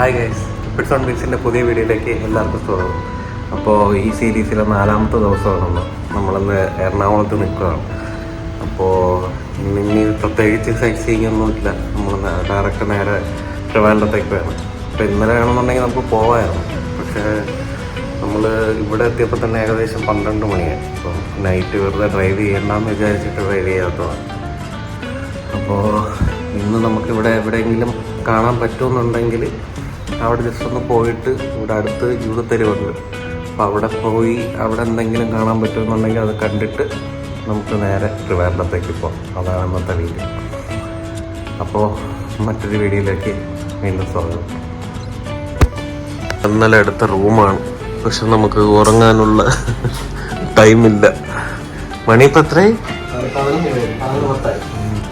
Hi guys pits on ബീച്ചിന്റെ പുതിയ വീഡിയോയിലേക്ക് എല്ലാവർക്കും സ്വാഗതം. അപ്പോൾ ഈ സീരീസിലെ നാലാമത്തെ ദിവസമാണ് നമ്മളിന്ന് എറണാകുളത്ത് നിൽക്കുകയാണ്. അപ്പോൾ ഇനി പ്രത്യേകിച്ച് സൈറ്റ് സീയിങ് ഒന്നുമില്ല നമ്മൾ ഡയറക്റ്റ് നേരെ ട്രിവാൻഡത്തേക്ക് വേണം അപ്പോൾ ഇന്നലെ വേണമെന്നുണ്ടെങ്കിൽ നമുക്ക് പോവായിരുന്നു. പക്ഷേ നമ്മൾ ഇവിടെ എത്തിയപ്പോൾ തന്നെ ഏകദേശം പന്ത്രണ്ട് മണിയായി. അപ്പോൾ നൈറ്റ് വെറുതെ ഡ്രൈവ് ചെയ്യണ്ടെന്ന് വിചാരിച്ചിട്ട് ഡ്രൈവ് ചെയ്യാത്തതാണ്. അപ്പോൾ ഇന്ന് നമുക്കിവിടെ എവിടെയെങ്കിലും കാണാൻ പറ്റുമെന്നുണ്ടെങ്കിൽ അവിടെ ജസ്റ്റ് ഒന്ന് പോയിട്ട് ഇവിടെ അടുത്ത് ജൂതത്തെരുവുണ്ട് അപ്പോൾ അവിടെ പോയി അവിടെ എന്തെങ്കിലും കാണാൻ പറ്റുമെന്നുണ്ടെങ്കിൽ അത് കണ്ടിട്ട് നമുക്ക് നേരെ ട്രിവാൻഡ്രത്തേക്ക് പോകാം അതാണ് ഇന്നത്തെ വീഡിയോ അപ്പോൾ മറ്റൊരു വീഡിയോയിലേക്ക് വീണ്ടും സ്വാഗതം. ഇന്നലെ എടുത്ത റൂമാണ്. പക്ഷെ നമുക്ക് ഉറങ്ങാനുള്ള ടൈമില്ല. മണി ഇപ്പം എത്രയായി?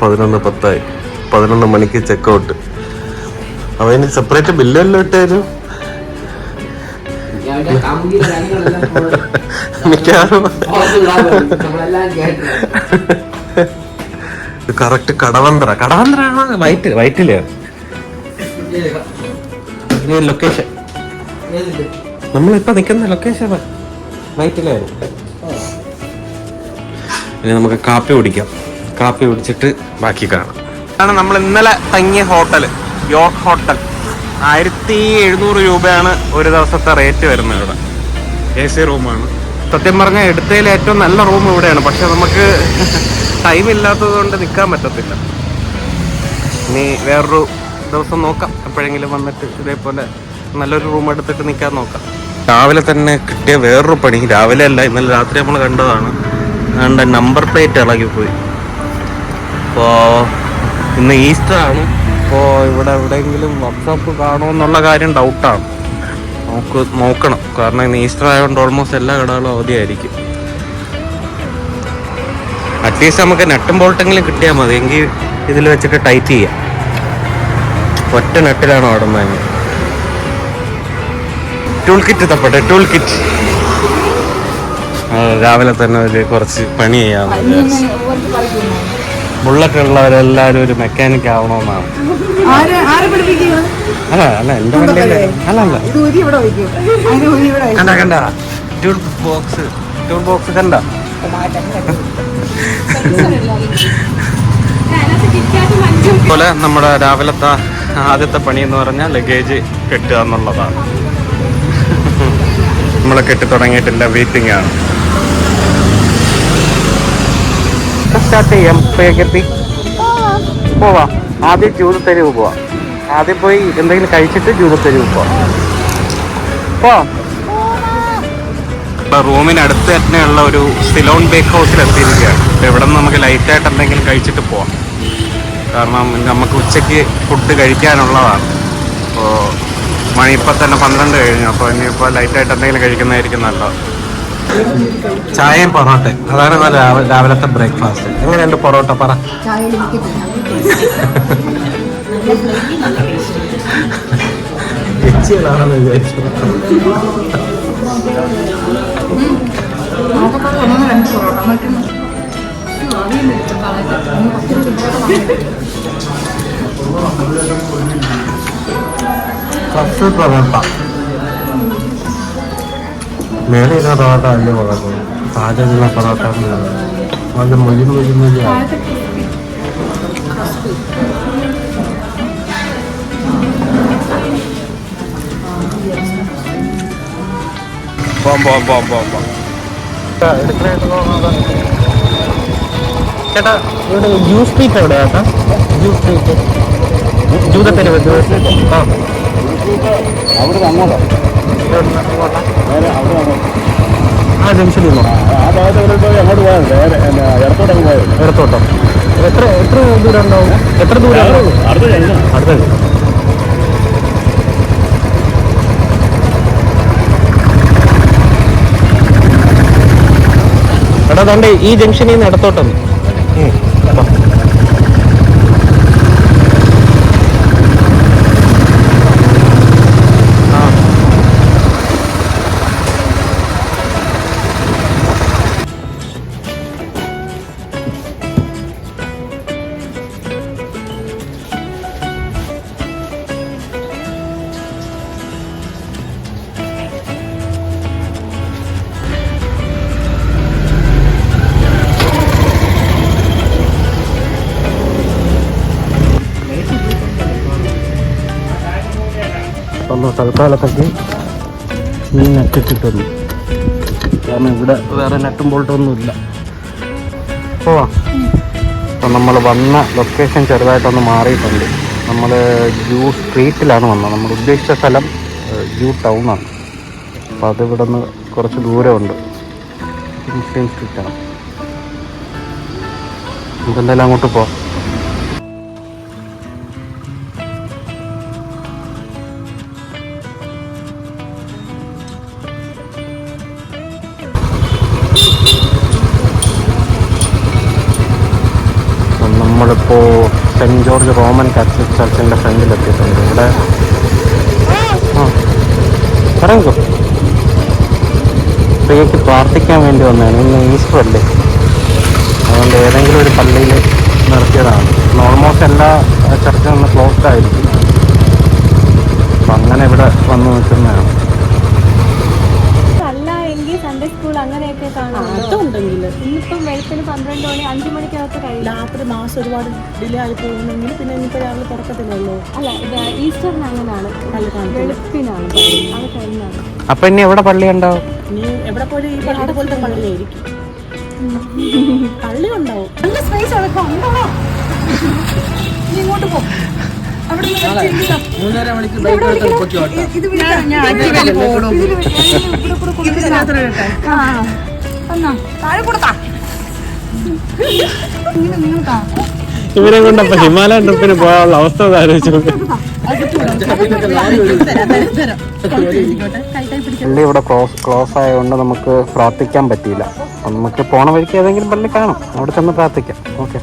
പതിനൊന്ന് പത്തായി. പതിനൊന്ന് മണിക്ക് ചെക്കൗട്ട് അവന് സെപ്പറേറ്റ് ബില്ലല്ലോ ഇട്ടായിരുന്നു മിക്കവാറും കറക്റ്റ് കടവന്ത്ര. കടവന്ത്ര വൈറ്റ് വൈറ്റിൽ. ലൊക്കേഷൻ നമ്മളിപ്പോ നിക്കുന്ന ലൊക്കേഷൻ വൈറ്റിലായിരുന്നു ഇനി നമുക്ക് കാപ്പി കുടിക്കാം. കാപ്പി കുടിച്ചിട്ട് ബാക്കി കാണാം. ആണ് നമ്മൾ ഇന്നലെ തങ്ങിയ ഹോട്ടൽ യോർക്ക് ഹോട്ടൽ. ആയിരത്തി എഴുന്നൂറ് രൂപയാണ് ഒരു ദിവസത്തെ റേറ്റ് വരുന്നത് ഇവിടെ. എ സി റൂമാണ്. സത്യം പറഞ്ഞാൽ എടുത്തതിൽ ഏറ്റവും നല്ല റൂം ഇവിടെയാണ്. പക്ഷെ നമുക്ക് ടൈം ഇല്ലാത്തത് കൊണ്ട് നിൽക്കാൻ പറ്റത്തില്ല. ഇനി വേറൊരു ദിവസം നോക്കാം. എപ്പോഴെങ്കിലും വന്നിട്ട് ഇതേപോലെ നല്ലൊരു റൂം എടുത്തിട്ട് നിൽക്കാൻ നോക്കാം. രാവിലെ തന്നെ കിട്ടിയ വേറൊരു പണി. രാവിലെ അല്ല ഇന്നലെ രാത്രി നമ്മൾ കണ്ടതാണ്. അതുകൊണ്ട് നമ്പർ പ്ലേറ്റ് ഇളകിപ്പോയി. അപ്പോൾ ഇന്ന് ഈസ്റ്റർ ആണ് അപ്പോൾ ഇവിടെ എവിടെയെങ്കിലും വർക്ക്ഷോപ്പ് കാണുമെന്നുള്ള കാര്യം ഡൗട്ടാണ് നമുക്ക് നോക്കണം. കാരണം ഇന്ന് ഈസ്റ്റർ ആയതുകൊണ്ട് ഓൾമോസ്റ്റ് എല്ലാ കടകളും അവധിയായിരിക്കും. അറ്റ്ലീസ്റ്റ് നമുക്ക് നെട്ടും ബോൾട്ടെങ്കിലും കിട്ടിയാൽ മതി. എങ്കിൽ ഇതിൽ വെച്ചിട്ട് ടൈറ്റ് ചെയ്യാം. ഒറ്റ നെട്ടിലാണ് ഓടുന്നത് ടൂൾ കിറ്റ് തപ്പട്ടെ ടൂൾ കിറ്റ് രാവിലെ തന്നെ ഒരു കുറച്ച് പണി ചെയ്യാമെന്ന് വിചാരിച്ചു. ബുള്ളറ്റ് ഉള്ളവരെല്ലാരും ഒരു മെക്കാനിക് ആവണമെന്നാണ്. അല്ല അല്ല എന്റെ വണ്ടിയല്ലേ അല്ല അല്ല കണ്ട കണ്ട. ടൂൾ ബോക്സ് ടൂൾ ബോക്സ് കണ്ട. പോലെ നമ്മുടെ രാവിലത്തെ ആദ്യത്തെ പണി എന്ന് പറഞ്ഞാൽ ലഗേജ് കെട്ടുക എന്നുള്ളതാണ്. നമ്മളെ കെട്ടി തുടങ്ങിയിട്ടില്ല വെയിറ്റിംഗ് ആണ്. സ്റ്റാർട്ട് ചെയ്യാം. എത്തി? പോവാം. ആദ്യം ജൂതത്തെരുവ് പോവാം. ആദ്യം പോയി എന്തെങ്കിലും കഴിച്ചിട്ട് ജൂതത്തെരുവ് പോവാം. പോവാം. റൂമിനടുത്ത് തന്നെയുള്ള ഒരു സിലോൺ ബേക്ക് ഹൗസിൽ എത്തിയിരിക്കുകയാണ്. ഇവിടെ നിന്ന് നമുക്ക് ലൈറ്റായിട്ട് എന്തെങ്കിലും കഴിച്ചിട്ട് പോവാം. കാരണം നമുക്ക് ഉച്ചയ്ക്ക് ഫുഡ് കഴിക്കാനുള്ളതാണ്. അപ്പോൾ മണി ഇപ്പം തന്നെ പന്ത്രണ്ട് കഴിഞ്ഞു. അപ്പോൾ ഇനിയിപ്പോൾ ലൈറ്റായിട്ട് എന്തെങ്കിലും കഴിക്കുന്നതായിരിക്കും നല്ലത്. ചായയും പൊറോട്ട അതാണ് നല്ല രാവിലെ രാവിലത്തെ ബ്രേക്ക്ഫാസ്റ്റ് എങ്ങനെയുണ്ട് പൊറോട്ട പറ. ഫസ്റ്റ് പൊറോട്ട. മേലെ ഇരുന്ന പൊറോട്ട വലിയ പൊറോട്ട താഴെയുള്ള പൊറോട്ട നല്ല പോം പോം പോം ചേട്ടാ ഇവിടെ ജ്യൂസ് സ്ട്രീറ്റ് എവിടെയാ ചേട്ടാ? ജ്യൂസ് സ്ട്രീറ്റ് ജൂതത്തെരുവ് സ്ട്രീറ്റ് ആ. അവിടെ അങ്ങോട്ടോ അങ്ങോട്ടാ? നേരെ ആ ജംഗ്ഷനിൽ നിന്നോ. ആ ഭാഗത്ത് പോയി അങ്ങോട്ട് പോയാൽ നേരെ എന്നാ അങ്ങ് പോയാൽ ഇടത്തോട്ടോ എത്ര എത്ര ദൂരം ഉണ്ടാവും എത്ര ദൂരം അടുത്ത കഴിഞ്ഞു അടുത്തത് എടാ തണ്ടേ ഈ ജംഗ്ഷനിൽ നിന്ന് ഇടത്തോട്ടൊന്ന് തൽക്കാലത്തേക്ക് ഈ നെറ്റ് ഇട്ടിട്ടൊന്നു കാരണം ഇവിടെ വേറെ നെറ്റും ബോൾട്ടൊന്നും ഇല്ല. പോവാം. അപ്പം നമ്മൾ വന്ന ലൊക്കേഷൻ ചെറുതായിട്ടൊന്ന് മാറിയിട്ടുണ്ട്. നമ്മൾ ജൂ സ്ട്രീറ്റിലാണ് വന്നത്. നമ്മൾ ഉദ്ദേശിച്ച സ്ഥലം ജൂ ടൗണാണ് അപ്പോൾ അത് ഇവിടെ നിന്ന് കുറച്ച് ദൂരമുണ്ട്. മുസ്ലിം സ്ട്രീറ്റാണ് നമുക്ക് എന്തായാലും അങ്ങോട്ട് പോവാം. സെന്റ് ജോർജ് റോമൻ കാത്തലിക് ചർച്ചിന്റെ ഫ്രണ്ടിലെത്തിയിട്ടുണ്ട്. ഇവിടെ ആ. ഇറങ്ങോ പ്രിയക്ക് പ്രാർത്ഥിക്കാൻ വേണ്ടി വന്നതാണ്. ഇന്ന് ഈസ്റ്റർ അല്ലേ? അതുകൊണ്ട് ഏതെങ്കിലും ഒരു പള്ളിയിൽ നിർത്തിയതാണ്. ഓൾമോസ്റ്റ് എല്ലാ ചർച്ചും ഒന്ന് ക്ലോസ്ഡ് ആയിരിക്കും. അപ്പം അങ്ങനെ ഇവിടെ വന്ന് നിൽക്കുന്നതാണ്. അല്ല എങ്കിൽ സൺഡേ സ്കൂൾ അങ്ങനെയൊക്കെ കാണാം അതുണ്ടെങ്കിൽ ഇന്നിപ്പം വെളുപ്പിന് പന്ത്രണ്ട് മണി അഞ്ചു കഴിയും രാത്രി മാസം ഒരുപാട് ഡിലേ ആയി പോകുന്നെങ്കിൽ പിന്നെ ഇനിയിപ്പോൾ രാവിലെ തുറക്കത്തില്ലല്ലോ. അല്ല ഇത് ഈസ്റ്ററിന് അങ്ങനെയാണ്. വെളുപ്പിനാണ്. അത് കഴിഞ്ഞാണ് അപ്പം ഇനി എവിടെ പള്ളി ഉണ്ടാവും ഇനി എവിടെ പോലും ഈ പള്ളിയുടെ പോലത്തെ പള്ളിയായിരിക്കും പള്ളി ഉണ്ടാവും. നല്ല സ്പേസ് അവിടെ ഉണ്ടോ? ഇങ്ങോട്ട് പോ. അവിടെ മൂന്നര മണിക്ക് ബൈക്ക് എടുത്ത് താഴെ കൊടുത്താ ഇവരെ കൊണ്ടപ്പോ ഹിമാലയൻ ട്രിപ്പിന് പോകാനുള്ള അവസ്ഥ. പള്ളി ഇവിടെ ക്ലോസ് ആയതുകൊണ്ട് നമുക്ക് പ്രാർത്ഥിക്കാൻ പറ്റിയില്ല. നമുക്ക് പോണ വഴിക്ക് ഏതെങ്കിലും പള്ളി കാണും. അവിടെ ചെന്ന് പ്രാർത്ഥിക്കാം. ഓക്കെ.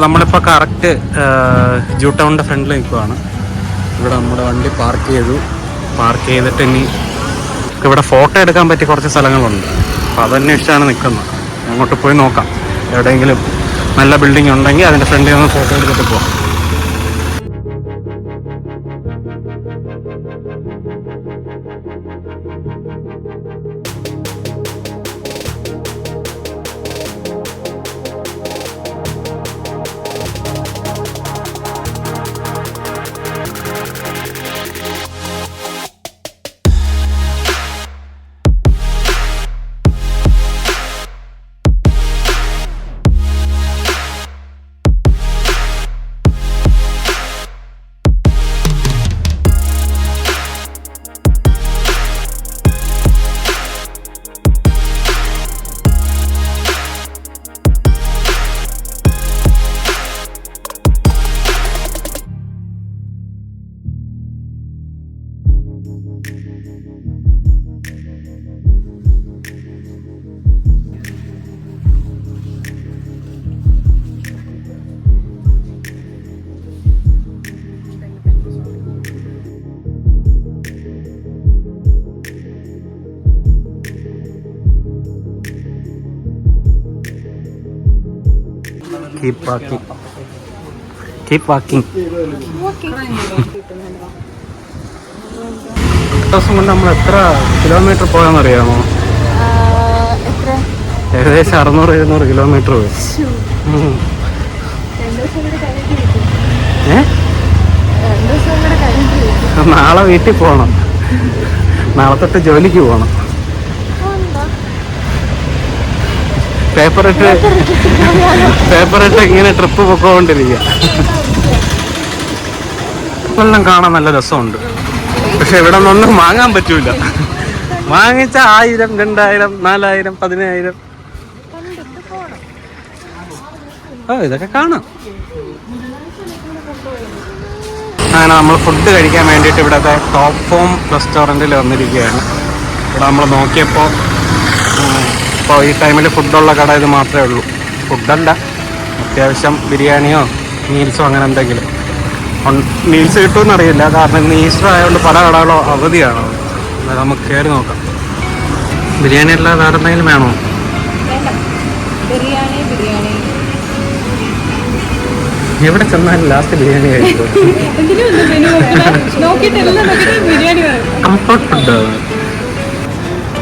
ഓ നമ്മളിപ്പോൾ കറക്റ്റ് ജൂ ടൗണിന്റെ ഫ്രണ്ടിൽ നിൽക്കുവാണ്. ഇവിടെ നമ്മുടെ വണ്ടി പാർക്ക് ചെയ്തു. പാർക്ക് ചെയ്തിട്ട് ഇനി ഇവിടെ ഫോട്ടോ എടുക്കാൻ പറ്റിയ കുറച്ച് സ്ഥലങ്ങളുണ്ട്. അപ്പോൾ അതന്വേഷിച്ചാണ് നിൽക്കുന്നത്. അങ്ങോട്ട് പോയി നോക്കാം. എവിടെയെങ്കിലും നല്ല ബിൽഡിംഗ് ഉണ്ടെങ്കിൽ അതിന്റെ ഫ്രണ്ടിൽ നിന്ന് ഫോട്ടോ എടുത്തിട്ട് പോവാം. വാക്കിംഗ് കീപ് വാക്കിംഗ് ദിവസം കൊണ്ട് നമ്മൾ എത്ര കിലോമീറ്റർ പോയെന്നറിയാമോ ഏകദേശം അറുന്നൂറ് എഴുന്നൂറ് കിലോമീറ്റർ പോയി. നാളെ വീട്ടിൽ പോകണം. നാളെ തൊട്ട് ജോലിക്ക് പോകണം. പേപ്പർ ഇട്ട് ഇങ്ങനെ ട്രിപ്പ് പൊക്കോണ്ടിരിക്കുക കാണാൻ നല്ല രസമുണ്ട്. പക്ഷെ ഇവിടെ നിന്നൊന്നും വാങ്ങാൻ പറ്റൂല. വാങ്ങിച്ച ആയിരം രണ്ടായിരം നാലായിരം പതിനായിരം. ഓ ഇതൊക്കെ കാണാം. അങ്ങനെ നമ്മൾ ഫുഡ് കഴിക്കാൻ വേണ്ടിയിട്ട് ഇവിടുത്തെ ടോപ്പ് ഫോം റെസ്റ്റോറന്റിൽ വന്നിരിക്കുകയാണ്. ഇവിടെ നമ്മൾ നോക്കിയപ്പോൾ ഇപ്പോൾ ഈ ടൈമിൽ ഫുഡുള്ള കട ഇത് മാത്രമേ ഉള്ളൂ. ഫുഡല്ല. അത്യാവശ്യം ബിരിയാണിയോ മീൽസോ അങ്ങനെ എന്തെങ്കിലും. മീൽസ് കിട്ടുമെന്ന് അറിയില്ല കാരണം ഇന്ന് ഈസ്റ്റർ ആയതുകൊണ്ട് പല കടകളോ അവധിയാണോ. അതായത് നമുക്ക് കയറി നോക്കാം. ബിരിയാണി അല്ലാതെ വേറെ എന്തെങ്കിലും വേണോ? എവിടെ ചെന്നാലും ലാസ്റ്റ് ബിരിയാണി കഴിക്കും. കംഫർട്ട് ഫുഡ്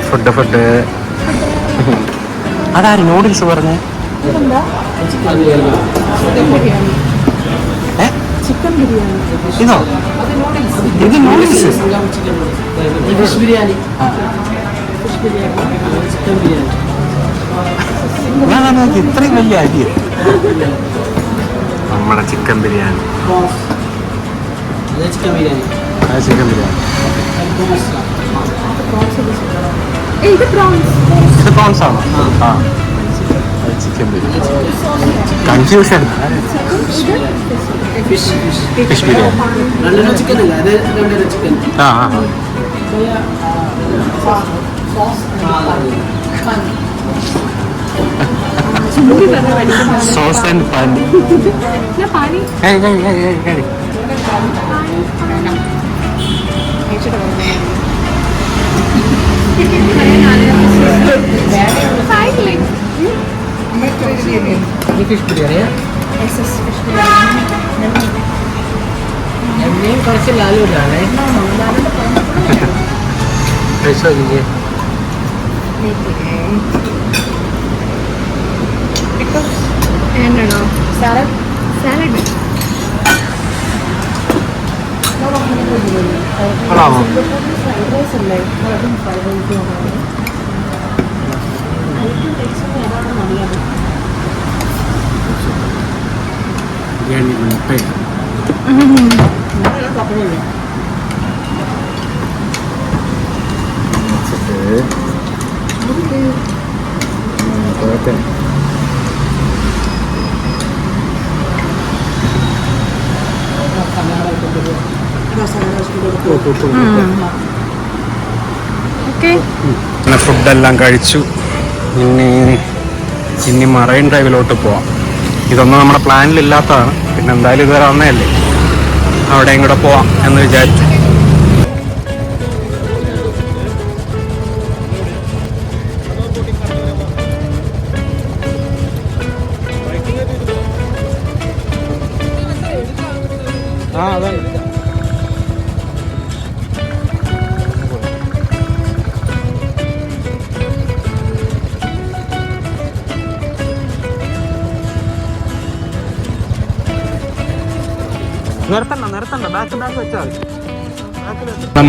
ഫുഡ് ഫുഡ് അതാര് നൂഡിൽസ് പറഞ്ഞേ? ചിക്കൻ ബിരിയാണി. ഇതോ? ഇത് noodles fish biryani. Fish biryani. Chicken biryani. ഇത്രയും വലിയ അരി നമ്മുടെ ചിക്കൻ ബിരിയാണി. അത് ചിക്കൻ ബിരിയാണി. അത് ചിക്കൻ ബിരിയാണി. ഇത് പ്രോൺസ് ഇത് പ്രോൺസ് ആണോ. ആ chicken biryani confusion fish biryani chicken അല്ല അത് ചിക്കൻ ആ. സോസ് ആൻഡ് ഞാൻ പാനി ഏയ് ഫിഷ് ബിരിയാണിയാ എണ്ണയും കുറച്ച് ലാലൂരാണേ ഇല്ലേ? എന്നാണോ സാലഡ് സാലഡ് ഫ്രൈഡ് റൈസ് അല്ലേ അതും ഫ്രൈഡ് റൈസ് പിന്നെ ഫുഡെല്ലാം കഴിച്ചു. ഇനി ഇനി മറൈൻ ഡ്രൈവിലോട്ട് പോവാം. ഇതൊന്നും നമ്മുടെ പ്ലാനിലില്ലാത്തതാണ് പിന്നെ എന്തായാലും ഇതുവരെ വന്നതല്ലേ? അവിടെയും കൂടെ പോവാം എന്ന് വിചാരിച്ചു.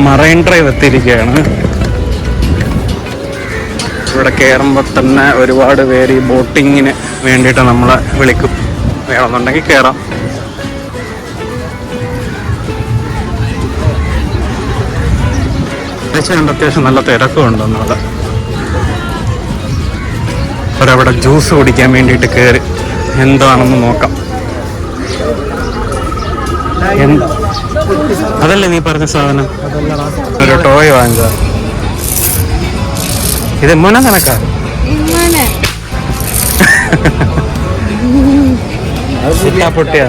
മറൈൻ ഡ്രൈവ് എത്തിയിരിക്കുകയാണ്. ഇവിടെ കയറുമ്പോൾ തന്നെ ഒരുപാട് പേര് ഈ ബോട്ടിങ്ങിന് വേണ്ടിയിട്ട് നമ്മളെ വിളിക്കും. വേണമെന്നുണ്ടെങ്കിൽ കയറാം അത്യാവശ്യം അത്യാവശ്യം നല്ല തിരക്കുണ്ട് ഒന്നുകൂടെ ഒരവിടെ ജ്യൂസ് കുടിക്കാൻ വേണ്ടിയിട്ട് കയറി എന്താണെന്ന് നോക്കാം. എന്ത് അതല്ലേ നീ പറഞ്ഞ സാധനം? ഒരു ടോയ് വാങ്ങുക ഇത് മുന കണക്കാ ഇങ്ങനെ സിറ്റാ പൊട്ടിയ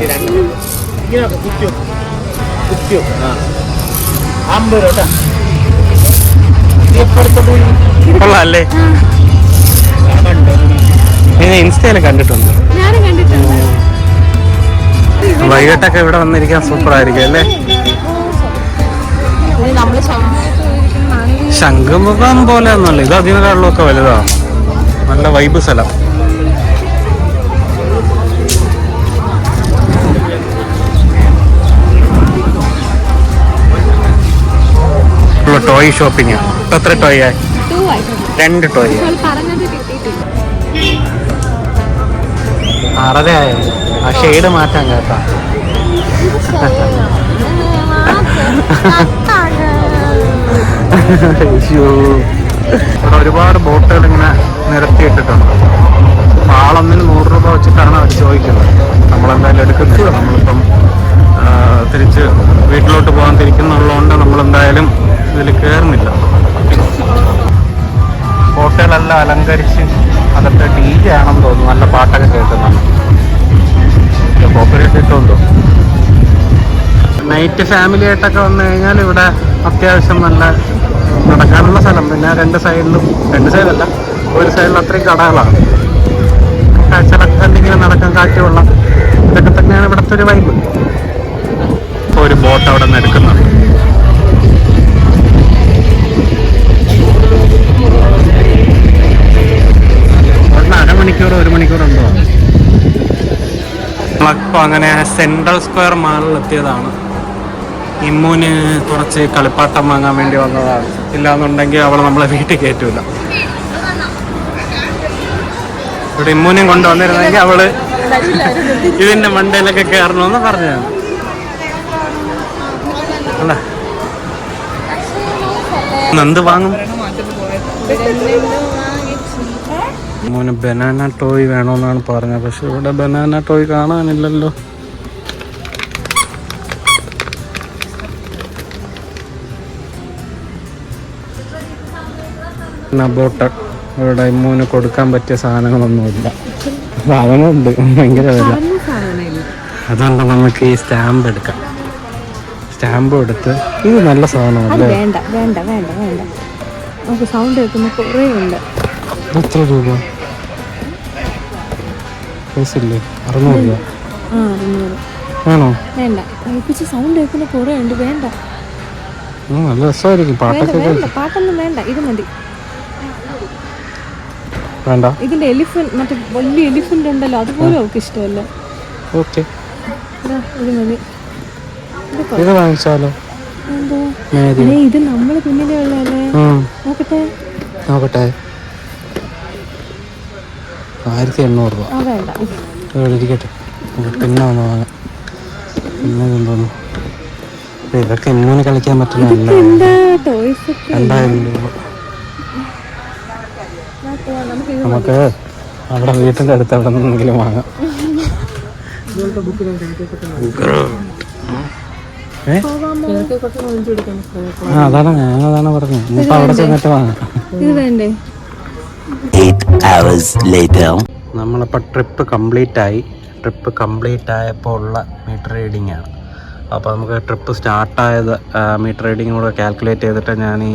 കൊള്ളാല്ലേ നീ ഇൻസ്റ്റയിൽ കണ്ടിട്ടുണ്ട്. ഞാനും കണ്ടിട്ടുണ്ട്. വൈകിട്ടൊക്കെ ഇവിടെ വന്നിരിക്കാൻ സൂപ്പർ ആയിരിക്കും അല്ലേ? ശംഖുമുഖം പോലെ ഒന്നുമല്ല ഇത് അതിനേക്കാളിലൊക്കെ വലുതാ. നല്ല വൈബ് സ്ഥലം. ടോയ് ഷോപ്പിംഗ് എത്ര ടോയ് രണ്ട് ടോയ് ആറര ആയോ? ആ ഷെയ്ഡ് മാറ്റാൻ കേട്ടോ. ഇവിടെ ഒരുപാട് ബോട്ടുകൾ ഇങ്ങനെ നിരത്തിയിട്ടിട്ടുണ്ട്. ആളൊന്നിന് നൂറ് രൂപ വെച്ചിട്ടാണ് അവർ ചോദിക്കുന്നത്. നമ്മളെന്തായാലും എടുക്കുന്നില്ല. നമ്മളിപ്പം തിരിച്ച് വീട്ടിലോട്ട് പോകാൻ തിരിക്കുന്നുള്ളതുകൊണ്ട് നമ്മളെന്തായാലും ഇതിൽ കയറുന്നില്ല ബോട്ടുകളെല്ലാം അലങ്കരിച്ച് അതൊക്കെ ഡി ജെ ആണെന്ന് തോന്നുന്നു. നല്ല പാട്ടൊക്കെ കേൾക്കുന്നുണ്ട്. കോപ്പറേറ്റ് ഇട്ടുണ്ടോ നൈറ്റ് ഫാമിലി ആയിട്ടൊക്കെ വന്നു കഴിഞ്ഞാൽ ഇവിടെ അത്യാവശ്യം നല്ല നടക്കാനുള്ള സ്ഥലം. പിന്നെ രണ്ട് സൈഡിലും രണ്ട് സൈഡല്ല ഒരു സൈഡിൽ അത്രയും കടകളാണ്. കാഴ്ചകളൊക്കെ നടക്കാൻ കാറ്റുള്ള ഇതൊക്കെ തന്നെയാണ് ഇവിടുത്തെ ഒരു വൈബ് ഒരു ബോട്ട് അവിടെ നിന്ന് എടുക്കുന്നുണ്ട്. അരമണിക്കൂർ ഒരു മണിക്കൂർ ഉണ്ടോ? നമ്മളപ്പോൾ അങ്ങനെ സെൻട്രൽ സ്ക്വയർ മാളിൽ എത്തിയതാണ്. ഇമ്മൂന് കുറച്ച് കളിപ്പാട്ടം വാങ്ങാൻ വേണ്ടി വന്നതാണ്. ഇല്ലാന്നുണ്ടെങ്കിൽ അവൾ നമ്മളെ വീട്ടിൽ കയറ്റൂല. ഇവിടെ ഇമ്മൂനെയും കൊണ്ടുവന്നിരുന്നെങ്കിൽ അവൾ ഇതിന്റെ മണ്ടയിലൊക്കെ കയറണമെന്ന് പറഞ്ഞതാണ്. അല്ല. എന്ത് വാങ്ങും? മോന് ബനാന ടോയ് വേണമെന്നാണ് പറഞ്ഞത്. പക്ഷെ ഇവിടെ ബനാന ടോയ് കാണാനില്ലല്ലോ. നബോട്ട ഇവിടെ ഇമ്മൂന് കൊടുക്കാൻ പറ്റിയ സാധനങ്ങളൊന്നുമില്ല. സാധനമുണ്ട്. ഭയങ്കര വില. അതുകൊണ്ട് നമുക്ക് ഈ സ്റ്റാമ്പ് എടുക്കാം. സ്റ്റാമ്പ് എടുത്ത് ഇത് നല്ല സാധനമാണ് വേണ്ട വേണ്ട വേണ്ട വേണ്ട. നമുക്ക് സൗണ്ട് കേൾക്കുന്ന കുറേ ഉണ്ട്. എത്ര രൂപ? പൈസയില്ലേ? അറുന്നൂറ് രൂപ. ആ അറുന്നൂറ്. ആണോ വേണ്ട. ഏൽപ്പിച്ച് സൗണ്ട് കേൾക്കുന്ന കുറേ ഉണ്ട്. വേണ്ട. നല്ല രസമായിരിക്കും. പാട്ടൊക്കെ വേണ്ട. പാട്ടൊന്നും വേണ്ട. ഇത് മതി. വേണ്ട. ഇതിന്റെ എലിഫന്റ് മറ്റേ വലിയ എലിഫന്റ് ഉണ്ടല്ലോ. അതുപോലും അവൾക്ക് ഇഷ്ടമല്ല. ഓക്കെ. ഇതാ, മതി. വാങ്ങിച്ചാലോ? ഇത് നമ്മൾ പിന്നിലെ ഉള്ളതല്ലേ? നോക്കട്ടെ. നോക്കട്ടെ. ആയിരത്തി എണ്ണൂറ് രൂപ ഇവിടെ ഇരിക്കട്ടെ. പിന്നെ ഒന്ന് വാങ്ങാം പിന്നെ കൊണ്ടുവന്നു ഇതൊക്കെ എങ്ങനെ കളിക്കാൻ പറ്റുന്ന രണ്ടായിരം രൂപ. നമുക്ക് അവിടെ വീട്ടിന്റെ അടുത്ത് അവിടെ നിന്നെങ്കിലും വാങ്ങാം. അതാണ് ഞാൻ അതാണ് പറഞ്ഞത്. ഇനിയിപ്പോൾ അവിടെ ചെന്നിട്ട് വാങ്ങാം. ഇത് വേണ്ടേ നമ്മളിപ്പോൾ ട്രിപ്പ് കംപ്ലീറ്റ് ആയി. ട്രിപ്പ് കംപ്ലീറ്റ് ആയപ്പോൾ ഉള്ള മീറ്റർ റീഡിംഗ് ആണ്. അപ്പോൾ നമുക്ക് ട്രിപ്പ് സ്റ്റാർട്ടായത് മീറ്റർ റീഡിംഗ് കൂടെ കാൽക്കുലേറ്റ് ചെയ്തിട്ട് ഞാൻ ഈ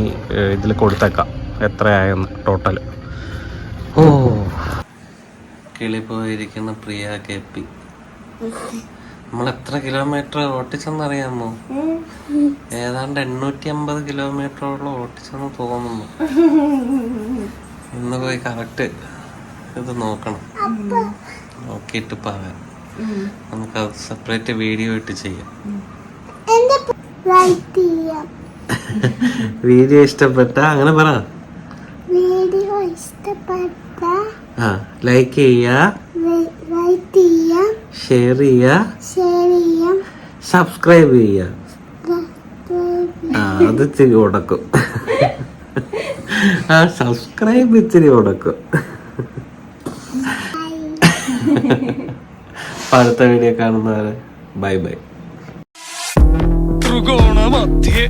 ഇതിൽ കൊടുത്തേക്കാം. എത്രയായെന്ന് ടോട്ടൽ ഓ. കിളി പോയിരിക്കുന്ന പ്രിയ കെ പി. നമ്മൾ എത്ര കിലോമീറ്റർ ഓട്ടിച്ചെന്നറിയാമോ? ഏതാണ്ട് എണ്ണൂറ്റി അമ്പത് കിലോമീറ്ററോളം ഓട്ടിച്ചെന്ന് തോന്നുന്നു. ഇന്ന് പോയി കറക്റ്റ് ഇത് നോക്കണം. നോക്കിയിട്ട് പറയാം. നമുക്ക് അത് സെപ്പറേറ്റ് വീഡിയോ ഇട്ട് ചെയ്യാം. വീഡിയോ ഇഷ്ടപ്പെട്ട? അങ്ങനെ പറ. വീഡിയോ ഇഷ്ടപ്പെട്ട. ആ ലൈക്ക് ചെയ്യാ. ലൈക്ക് ചെയ്യാം. ഷെയർ ചെയ്യാ. ഷെയർ ചെയ്യാം. സബ്സ്ക്രൈബ് ചെയ്യാ. ആ അത് ഇച്ചിരി ഉടക്കും. ആ സബ്സ്ക്രൈബ് ഇച്ചിരി ഉടക്കും അടുത്ത വീഡിയോ കാണുന്നവരെ ബൈ ബൈ ത്രികോണമധ്യേ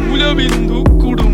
മൂലബിന്ദു കുടുങ്ങി